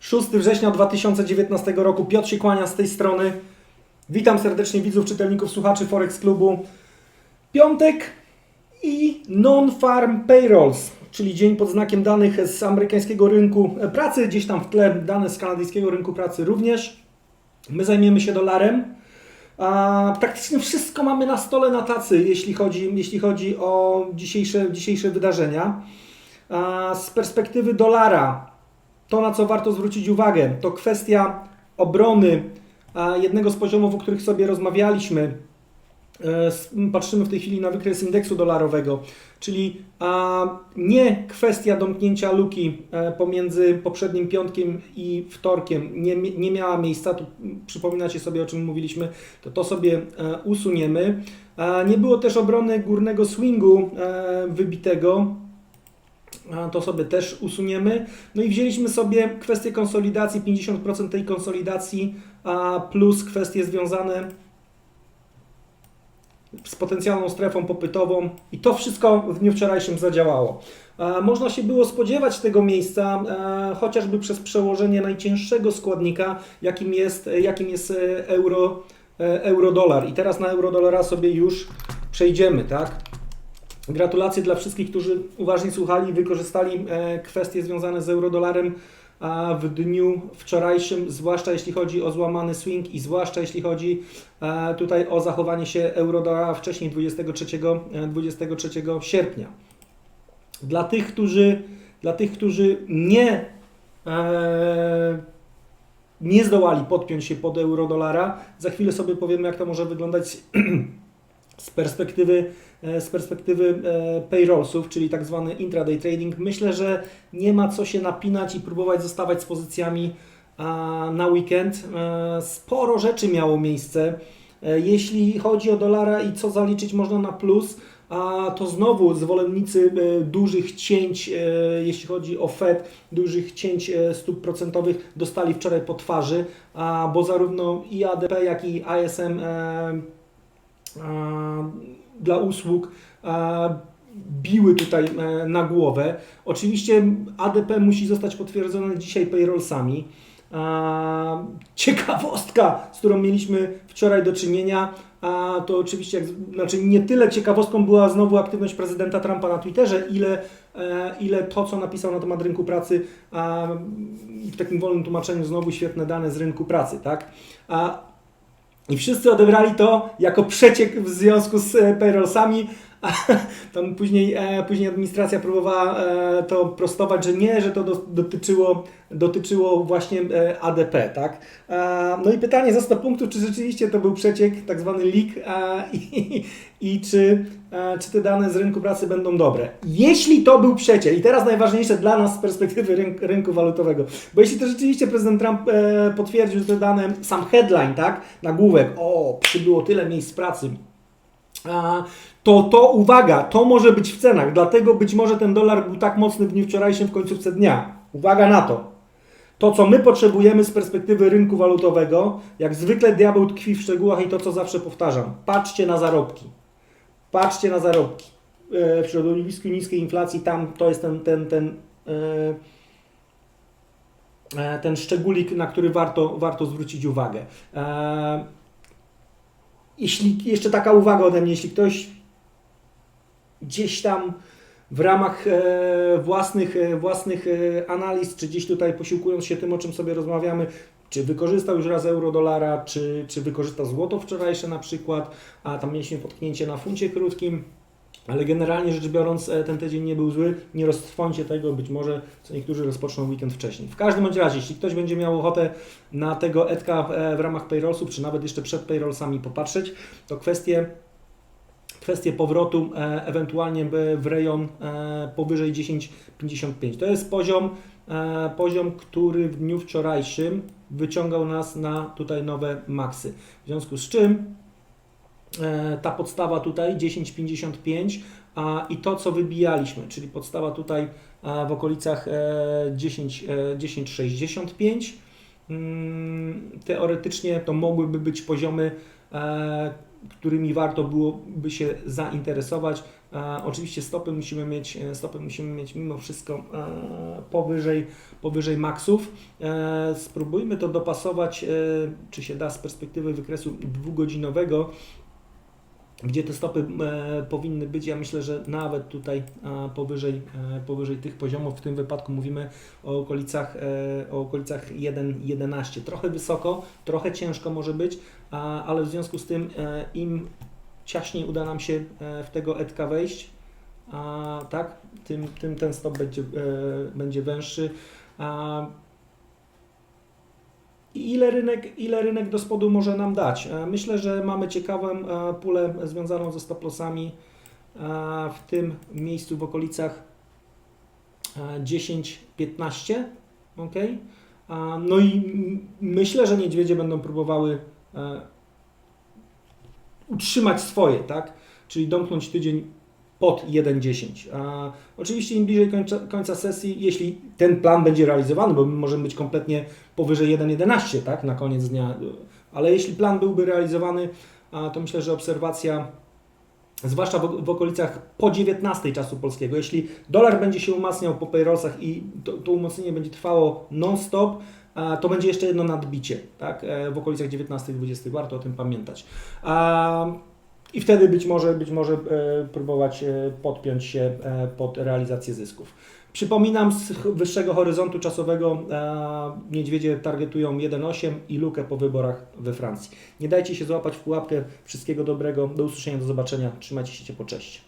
6 września 2019 roku. Piotr się kłania z tej strony. Witam serdecznie widzów, czytelników, słuchaczy Forex Klubu. Piątek i non-farm payrolls, czyli dzień pod znakiem danych z amerykańskiego rynku pracy, gdzieś tam w tle dane z kanadyjskiego rynku pracy również. My zajmiemy się dolarem. A, praktycznie wszystko mamy na stole na tacy, jeśli chodzi, jeśli chodzi o dzisiejsze, dzisiejsze wydarzenia. A, z perspektywy dolara, to na co warto zwrócić uwagę, to kwestia obrony a, jednego z poziomów, o których sobie rozmawialiśmy. E, Patrzymy w tej chwili na wykres indeksu dolarowego, czyli nie kwestia domknięcia luki e, pomiędzy poprzednim piątkiem i wtorkiem nie, nie miała miejsca. Tu przypominacie sobie o czym mówiliśmy, to to sobie e, usuniemy. Nie było też obrony górnego swingu e, wybitego. To sobie też usuniemy. No i wzięliśmy sobie kwestię konsolidacji, 50% tej konsolidacji, a plus kwestie związane z potencjalną strefą popytową i to wszystko w dniu wczorajszym zadziałało. Można się było spodziewać tego miejsca, e, chociażby przez przełożenie najcięższego składnika, jakim jest, jakim jest e, euro, e, euro-dolar. I teraz na euro-dolara sobie już przejdziemy, tak? Gratulacje dla wszystkich, którzy uważnie słuchali i wykorzystali e, kwestie związane z eurodolarem w dniu wczorajszym, zwłaszcza jeśli chodzi o złamany swing i zwłaszcza jeśli chodzi e, tutaj o zachowanie się eurodolara wcześniej 23, e, 23 sierpnia. Dla tych, którzy, dla tych, którzy nie, e, nie zdołali podpiąć się pod eurodolara, za chwilę sobie powiemy, jak to może wyglądać z perspektywy, e, z perspektywy e, payrollsów, czyli tak zwany intraday trading. Myślę, że nie ma co się napinać i próbować zostawać z pozycjami na weekend. E, Sporo rzeczy miało miejsce. Jeśli chodzi o dolara i co zaliczyć można na plus, a to znowu zwolennicy dużych cięć, jeśli chodzi o Fed, dużych cięć stóp procentowych dostali wczoraj po twarzy, bo zarówno i ADP, jak i ISM dla usług biły tutaj e, na głowę. Oczywiście ADP musi zostać potwierdzone dzisiaj payrollsami. Ciekawostka, z którą mieliśmy wczoraj do czynienia, to oczywiście, znaczy nie tyle ciekawostką była znowu aktywność prezydenta Trumpa na Twitterze, ile, e, ile to, co napisał na temat rynku pracy, w takim wolnym tłumaczeniu znowu świetne dane z rynku pracy, tak? I wszyscy odebrali to jako przeciek w związku z e, payrollsami. Tam później, e, później administracja próbowała e, to prostować, że nie, że to do, dotyczyło, dotyczyło właśnie e, ADP, tak? No i pytanie za 100 punktów, czy rzeczywiście to był przeciek, tak zwany leak i, i czy, czy te dane z rynku pracy będą dobre. Jeśli to był przeciek, i teraz najważniejsze dla nas z perspektywy rynku, rynku walutowego, bo jeśli to rzeczywiście prezydent Trump potwierdził te dane, sam headline, tak, nagłówek, o, przybyło tyle miejsc pracy, to to uwaga, to może być w cenach, dlatego być może ten dolar był tak mocny w dniu wczorajszym w końcówce dnia. Uwaga na to. To, co my potrzebujemy z perspektywy rynku walutowego, jak zwykle diabeł tkwi w szczegółach i to, co zawsze powtarzam. Patrzcie na zarobki. Patrzcie na zarobki. E, W środowisku niskiej inflacji tam to jest ten, ten, ten, e, e, ten szczególik, na który warto, warto zwrócić uwagę. Jeśli jeszcze taka uwaga ode mnie, jeśli ktoś gdzieś tam w ramach e, własnych, e, własnych e, analiz, czy gdzieś tutaj posiłkując się tym, o czym sobie rozmawiamy, czy wykorzystał już raz euro dolara, czy, czy wykorzystał złoto wczorajsze na przykład, a tam mieliśmy potknięcie na funcie krótkim, ale generalnie rzecz biorąc e, ten tydzień nie był zły, nie roztrwącie tego, być może co niektórzy rozpoczną weekend wcześniej. W każdym bądź razie, jeśli ktoś będzie miał ochotę na tego Edka e, w ramach payrollsów, czy nawet jeszcze przed payrollsami popatrzeć, to kwestie kwestię powrotu e, ewentualnie w rejon powyżej 10,55. To jest poziom, poziom, który w dniu wczorajszym wyciągał nas na tutaj nowe maksy. W związku z czym ta podstawa tutaj 10,55 a, i to, co wybijaliśmy, czyli podstawa tutaj a, w okolicach e, 10, e, 10,65 mm, teoretycznie to mogłyby być poziomy e, którymi warto byłoby się zainteresować. E, Oczywiście stopy musimy mieć, e, stopy musimy mieć mimo wszystko e, powyżej, powyżej maksów. E, Spróbujmy to dopasować, e, czy się da z perspektywy wykresu dwugodzinowego, gdzie te stopy e, powinny być. Ja myślę, że nawet tutaj e, powyżej, e, powyżej tych poziomów, w tym wypadku mówimy o okolicach, o okolicach 1,11. Trochę wysoko, trochę ciężko może być, ale w związku z tym im ciaśniej uda nam się w tego etka wejść, a, tak, tym, tym ten stop będzie, będzie węższy. I ile rynek, ile rynek do spodu może nam dać? E, Myślę, że mamy ciekawą e, pulę związaną ze stop lossami e, w tym miejscu w okolicach e, 10-15. ok? No i myślę, że niedźwiedzie będą próbowały utrzymać swoje, tak? Czyli domknąć tydzień pod 1,10. A Oczywiście im bliżej końca, końca sesji, jeśli ten plan będzie realizowany, bo my możemy być kompletnie powyżej 1,11 tak, na koniec dnia, ale jeśli plan byłby realizowany, to myślę, że obserwacja, zwłaszcza w, w okolicach po 19 czasu polskiego, jeśli dolar będzie się umacniał po payrollsach i to, to umocnienie będzie trwało non-stop, to będzie jeszcze jedno nadbicie tak, e, w okolicach 19-20, warto o tym pamiętać. I wtedy być może, być może e, próbować e, podpiąć się e, pod realizację zysków. Przypominam, z wyższego horyzontu czasowego e, niedźwiedzie targetują 1,8 i lukę po wyborach we Francji. Nie dajcie się złapać w pułapkę. Wszystkiego dobrego. Do usłyszenia, do zobaczenia. Trzymajcie się ciepło. Cześć.